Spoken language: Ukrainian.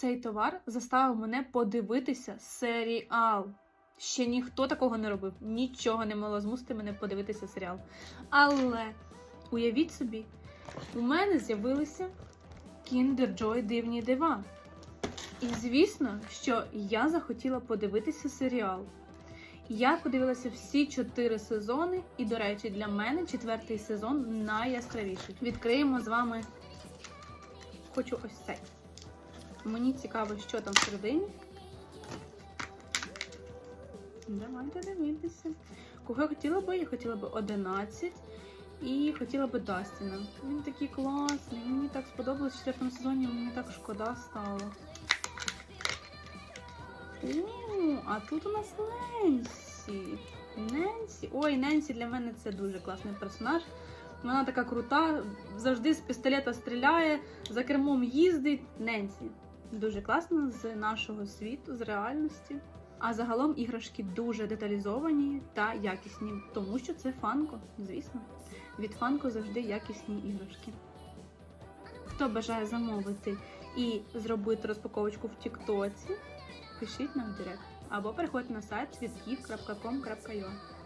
Цей товар заставив мене подивитися серіал. Ще ніхто такого не робив, нічого не могло змусити мене подивитися серіал. Але уявіть собі, у мене з'явилися Kinder Joy дивні дива. І звісно, що я захотіла подивитися серіал. Я подивилася всі чотири сезони, і, до речі, для мене четвертий сезон найяскравіший. Відкриємо з вами. Хочу ось цей. Мені цікаво, що там всередині. Давайте дивитися. Кого я хотіла би? Я хотіла би 11 і хотіла би Дастіна. Він такий класний. Мені так сподобалось в четвертому сезоні, мені так шкода стало. У, а тут у нас Ненсі. Ненсі. Ой, Ненсі для мене це дуже класний персонаж. Вона така крута, завжди з пістолета стріляє, за кермом їздить. Ненсі. Дуже класно з нашого світу, з реальності. А загалом іграшки дуже деталізовані та якісні, тому що це фанко, звісно. Від фанко завжди якісні іграшки. Хто бажає замовити і зробити розпаковочку в Тіктоці, пишіть нам в директ або переходьте на сайт світків.com.ua.